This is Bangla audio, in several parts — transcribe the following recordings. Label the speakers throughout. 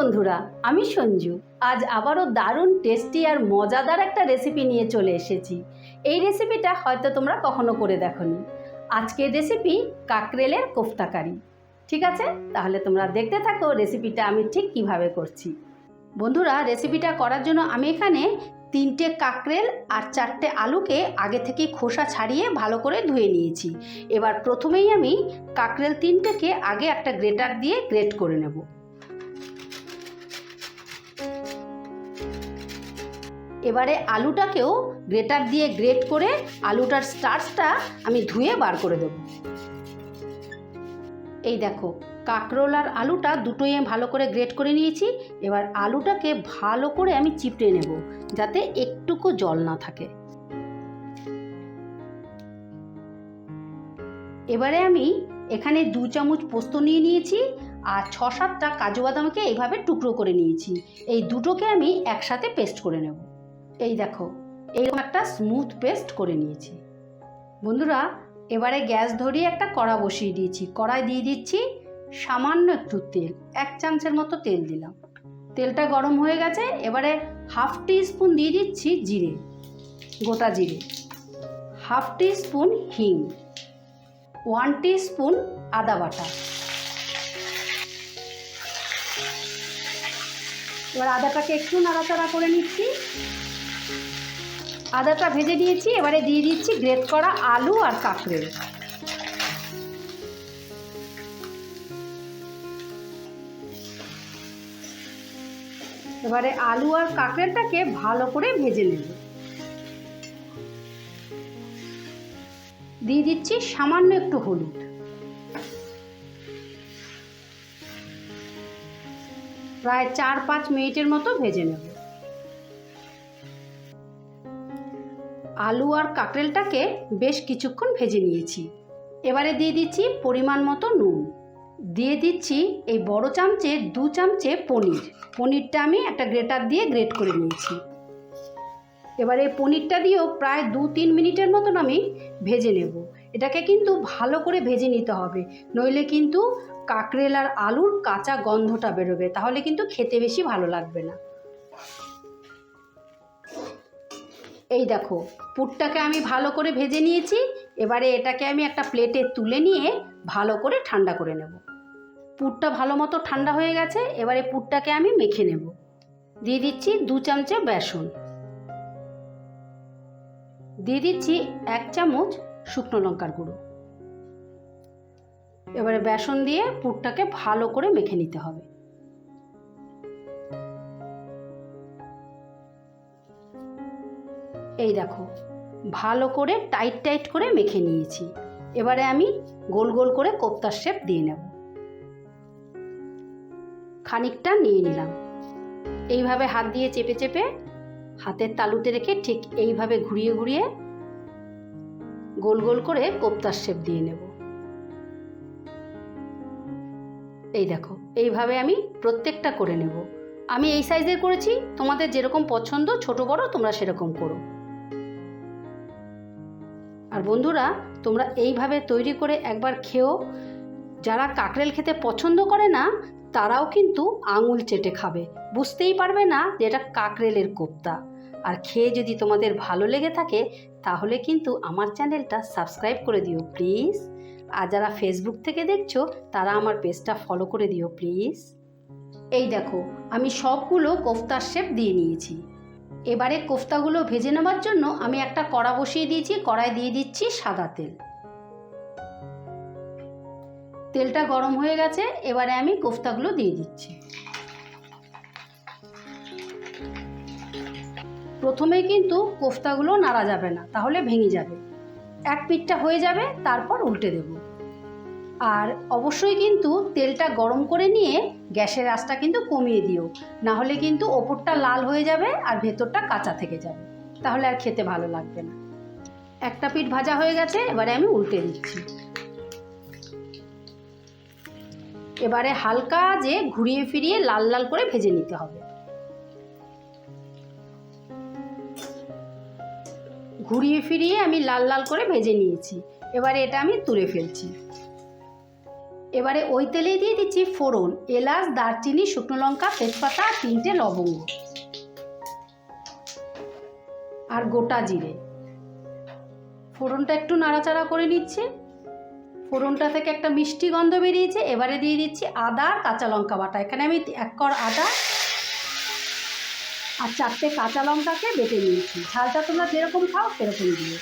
Speaker 1: বন্ধুরা, আমি সঞ্জু। আজ আবারও দারুণ, টেস্টি আর মজাদার একটা রেসিপি নিয়ে চলে এসেছি। এই রেসিপিটা হয়তো তোমরা কখনো করে দেখোনি। আজকের রেসিপি কাকরেলের কোফতাকারি ঠিক আছে? তাহলে তোমরা দেখতে থাকো রেসিপিটা আমি ঠিক কীভাবে করছি। বন্ধুরা রেসিপিটা করার জন্য আমি এখানে তিনটে কাকরেল আর চারটে আলুকে আগে থেকে খোসা ছাড়িয়ে ভালো করে ধুয়ে নিয়েছি। এবার প্রথমেই আমি কাকরেল তিনটেকে আগে একটা গ্রেটার দিয়ে গ্রেট করে নেব। এবারে আলুটাকেও গ্রেটার দিয়ে গ্রেট করে আলুটার স্টার্চটা আমি ধুয়ে বার করে দেব। এই দেখো, কাঁকরোল আর আলুটা দুটোই আমি ভালো করে গ্রেট করে নিয়েছি। এবার আলুটাকে ভালো করে আমি চিপড়ে নেব, যাতে একটুকু জল না থাকে। এবারে আমি এখানে দু চামচ পোস্ত নিয়ে নিয়েছি আর ছ সাতটা কাজু বাদামকে এইভাবে টুকরো করে নিয়েছি। এই দুটোকে আমি একসাথে পেস্ট করে নেব। এই দেখো, এইরকম একটা স্মুথ পেস্ট করে নিয়েছি। বন্ধুরা, এবারে গ্যাস ধরিয়ে একটা কড়া বসিয়ে দিয়েছি। কড়াই দিয়ে দিচ্ছি সামান্য একটু তেল, এক চামচের মতো তেল দিলাম। তেলটা গরম হয়ে গেছে, এবারে হাফ টি স্পুন দিয়ে দিচ্ছি জিরে, গোটা জিরে। হাফ টি স্পুন হিং, ওয়ান টি স্পুন আদা বাটা। এবার আদাটাকে একটু নাড়াচাড়া করে নিচ্ছি। আদাটা ভেজে দিয়েছি এবারে দিয়ে দিচ্ছি গ্রেট করা আলু আর কাঁকড়ে এবারে আলু আর কাঁকড়েলটাকে ভালো করে ভেজে নেব। দিয়ে দিচ্ছি সামান্য একটু হলুদ। প্রায় চার পাঁচ মিনিটের মতো ভেজে নেব। আলু আর কাঁকরেলটাকে বেশ কিছুক্ষণ ভেজে নিয়েছি। এবারে দিয়ে দিচ্ছি পরিমাণ মতো নুন। দিয়ে দিচ্ছি এই বড় চামচে দু চামচে পনির। পনিরটা আমি একটা গ্রেটার দিয়ে গ্রেট করে নিয়েছি। এবারে পনিরটা দিয়েও প্রায় দু তিন মিনিটের মতন আমি ভেজে নেব। এটাকে কিন্তু ভালো করে ভেজে নিতে হবে। নইলে কিন্তু কাকরেল আর আলুর কাঁচা গন্ধটা বেরোবে। তাহলে কিন্তু খেতে বেশি ভালো লাগবে না। এই দেখো, পুরটাকে আমি ভালো করে ভেজে নিয়েছি, এবারে এটাকে আমি একটা প্লেটে তুলে নিয়ে ভালো করে ঠান্ডা করে নেব। পুরটা ভালো মতো ঠান্ডা হয়ে গেছে, এবারে পুরটাকে আমি মেখে নেব। দিয়ে দিচ্ছি দু চামচে বেসন। দিয়ে দিচ্ছি এক চামচ শুকনো লঙ্কার গুঁড়ো। এবারে বেসন দিয়ে পুরটাকে ভালো করে মেখে নিতে হবে। এই দেখো, ভালো করে টাইট টাইট করে মেখে নিয়েছি। এবারে আমি গোল গোল করে কোপ্তার শেপ দিয়ে নেব। খানিকটা নিয়ে নিলাম। এইভাবে হাত দিয়ে চেপে চেপে হাতের তালুতে রেখে ঠিক এইভাবে ঘুরিয়ে ঘুরিয়ে গোল গোল করে কোপ্তার শেপ দিয়ে নেব। এই দেখো, এইভাবে আমি প্রত্যেকটা করে নেব। আমি এই সাইজের করেছি, তোমাদের যেরকম পছন্দ, ছোট বড়, তোমরা সেরকম করো। আর বন্ধুরা, তোমরা এইভাবে তৈরি করে একবার খেও। যারা কাকরেল খেতে পছন্দ করে না, তারাও কিন্তু আঙুল চেটে খাবে। বুঝতেই পারবে না যে এটা কাকরেলের কোপ্তা। আর খেয়ে যদি তোমাদের ভালো লেগে থাকে, তাহলে কিন্তু আমার চ্যানেলটা সাবস্ক্রাইব করে দিও, প্লিজ। আর যারা ফেসবুক থেকে দেখছ, তারা আমার পেজটা ফলো করে দিও, প্লিজ। এই দেখো, আমি সবগুলো কোফতার শেপ দিয়ে নিয়েছি। এবারে কোফতাগুলো ভেজে নেওয়ার জন্য আমি একটা কড়া বসিয়ে দিয়েছি, কড়ায় দিয়ে দিচ্ছি সাদা তেল। তেলটা গরম হয়ে গেছে, এবারে আমি কোফতাগুলো দিয়ে দিচ্ছি। প্রথমে কিন্তু কোফতাগুলো নাড়া যাবে না, তাহলে ভেঙে যাবে। এক পিঠটা হয়ে যাবে, তারপর উল্টে দেব। আর অবশ্যই কিন্তু তেলটা গরম করে নিয়ে গ্যাসের আঁচটা কিন্তু কমিয়ে দিও। না হলে কিন্তু ওপরটা লাল হয়ে যাবে আর ভেতরটা কাঁচা থেকে যাবে। তাহলে আর খেতে ভালো লাগবে না। একটা পিঠ ভাজা হয়ে গেছে, এবারে আমি উল্টে দিচ্ছি। এবারে হালকা যে ঘুরিয়ে ফিরিয়ে লাল লাল করে ভেজে নিতে হবে। ঘুরিয়ে ফিরিয়ে আমি লাল লাল করে ভেজে নিয়েছি। এবারে এটা আমি তুলে ফেলছি। এবারে ওই তেলেই দিয়ে দিচ্ছি ফোড়ন, এলাচ, দারচিনি, শুকনো লঙ্কা, তেজপাতা, আর তিনটে লবঙ্গ। আর গোটা জিরে। ফোড়নটা একটু নাড়াচাড়া করে নিচ্ছি। ফোড়নটা থেকে একটা মিষ্টি গন্ধ বেরিয়েছে। এবারে দিয়ে দিচ্ছি আদা আর কাঁচা লঙ্কা বাটা। এখানে আমি এক কর আদা আর চারটে কাঁচা লঙ্কাকে বেটে নিয়েছি। ঝালটা তোমরা যেরকম খাও সেরকম দিয়ে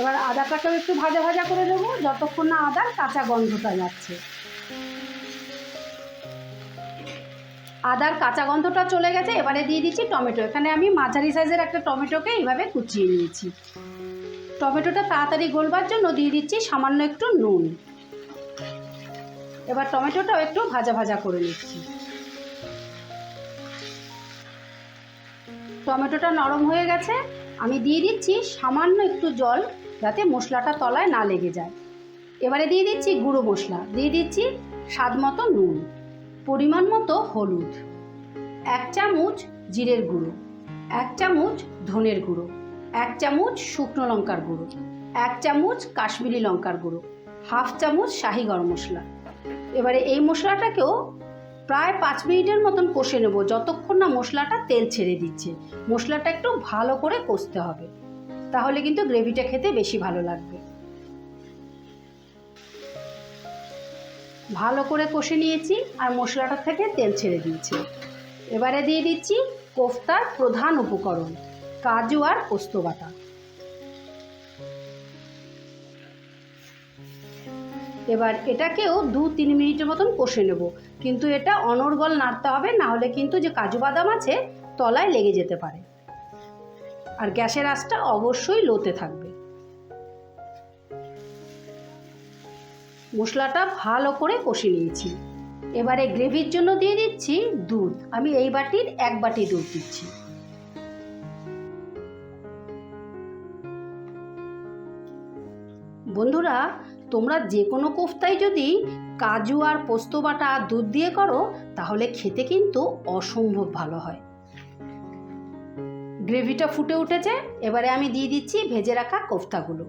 Speaker 1: এবার আদাটাকেও একটু ভাজা ভাজা করে দেবো, যতক্ষণ না আদার কাঁচা গন্ধটা যাচ্ছে। আদার কাঁচা গন্ধটা চলে গেছে, এবারে দিয়ে দিচ্ছি টমেটো। এখানে আমি মাঝারি সাইজের একটা টমেটোকে এইভাবে কুচিয়ে নিয়েছি। টমেটোটা তাড়াতাড়ি গলবার জন্য দিয়ে দিচ্ছি সামান্য একটু নুন। এবার টমেটোটাও একটু ভাজা ভাজা করে নিচ্ছি। টমেটোটা নরম হয়ে গেছে, আমি দিয়ে দিচ্ছি সামান্য একটু জল যাতে মশলাটা তলায় না লেগে যায়। এবারে দিয়ে দিচ্ছি গুঁড়ো মশলা। দিয়ে দিচ্ছি স্বাদ মতো নুন, পরিমাণ মতো হলুদ, এক চামচ জিরের গুঁড়ো, এক চামচ ধনের গুঁড়ো, এক চামচ শুকনো লঙ্কার গুঁড়ো, এক চামচ কাশ্মীরি লঙ্কার গুঁড়ো, হাফ চামচ শাহি গরম মশলা। এবারে এই মশলাটাকেও প্রায় পাঁচ মিনিটের মতন কষে নেব, যতক্ষণ না মশলাটা তেল ছেড়ে দিচ্ছে। মশলাটা একটু ভালো করে কষতে হবে। তাহলে কিন্তু গ্রেভিটা খেতে বেশি ভালো লাগবে। ভালো করে কষে নিয়েছি আর মশলাটা থেকে তেল ছেড়ে দিয়েছি। এবারে দিয়ে দিচ্ছি কোফতার প্রধান উপকরণ, কাজু আর পোস্ত বাটা। এবার এটাকেও দু তিন মিনিটের মতন কষে নেব, কিন্তু এটা অনর্গল নাড়তে হবে, না হলে কিন্তু যে কাজু বাদাম আছে তলায় লেগে যেতে পারে। আর গ্যাসের আঁচটা অবশ্যই লোতে থাকবে। মশলাটা ভালো করে কষে নিয়েছি। এবারে গ্রেভির জন্য দিয়ে দিচ্ছি দুধ। আমি এই বাটির এক বাটি দুধ দিচ্ছি। বন্ধুরা, তোমরা যে কোনো কোফতায় যদি কাজু আর পোস্ত বাটা দুধ দিয়ে করো, তাহলে খেতে কিন্তু অসম্ভব ভালো হয়। গ্রেভিটা ফুটে উঠেছে, এবারে আমি দিয়ে দিচ্ছি ভেজে রাখা কোফতাগুলো।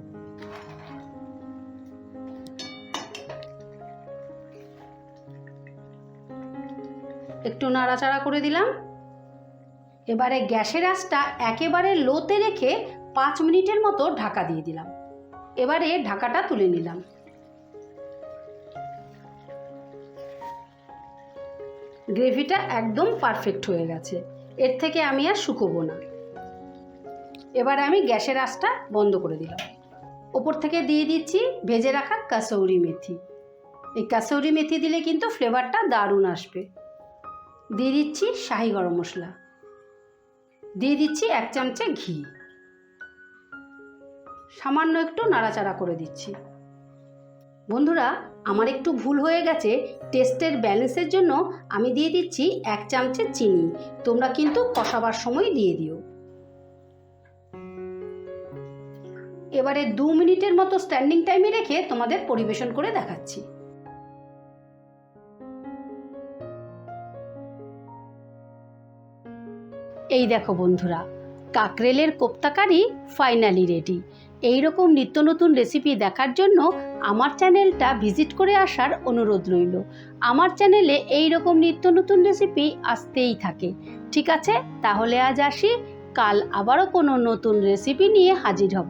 Speaker 1: একটু নাড়াচাড়া করে দিলাম। এবারে গ্যাসের আঁচটা একেবারে লোতে রেখে পাঁচ মিনিটের মতো ঢাকা দিয়ে দিলাম। এবারে ঢাকাটা তুলে নিলাম। গ্রেভিটা একদম পারফেক্ট হয়ে গেছে। এর থেকে আমি আর শুকোবো না। এবারে আমি গ্যাসের আঁচটা বন্ধ করে দিলাম। ওপর থেকে দিয়ে দিচ্ছি ভেজে রাখা কাসৌরি মেথি। এই কাসৌরি মেথি দিলে কিন্তু ফ্লেভারটা দারুণ আসবে। দিয়ে দিচ্ছি শাহি গরম মশলা। দিয়ে দিচ্ছি এক চামচে ঘি। সামান্য একটু নাড়াচাড়া করে দিচ্ছি। বন্ধুরা, আমার একটু ভুল হয়ে গেছে। টেস্টের ব্যালেন্সের জন্য আমি দিয়ে দিচ্ছি এক চামচে চিনি। তোমরা কিন্তু কষাবার সময় দিয়ে দিও। এবারে দু মিনিটের মতো স্ট্যান্ডিং টাইমে রেখে তোমাদের পরিবেশন করে দেখাচ্ছি। এই দেখো বন্ধুরা, কাকরেলের কোপ্তাকারি ফাইনালি রেডি এই রকম নিত্য নতুন রেসিপি দেখার জন্য আমার চ্যানেলটা ভিজিট করে আসার অনুরোধ রইল। আমার চ্যানেলে এই রকম নিত্য নতুন রেসিপি আসতেই থাকে। ঠিক আছে? তাহলে আজ আসি। কাল আবারও কোনো নতুন রেসিপি নিয়ে হাজির হব।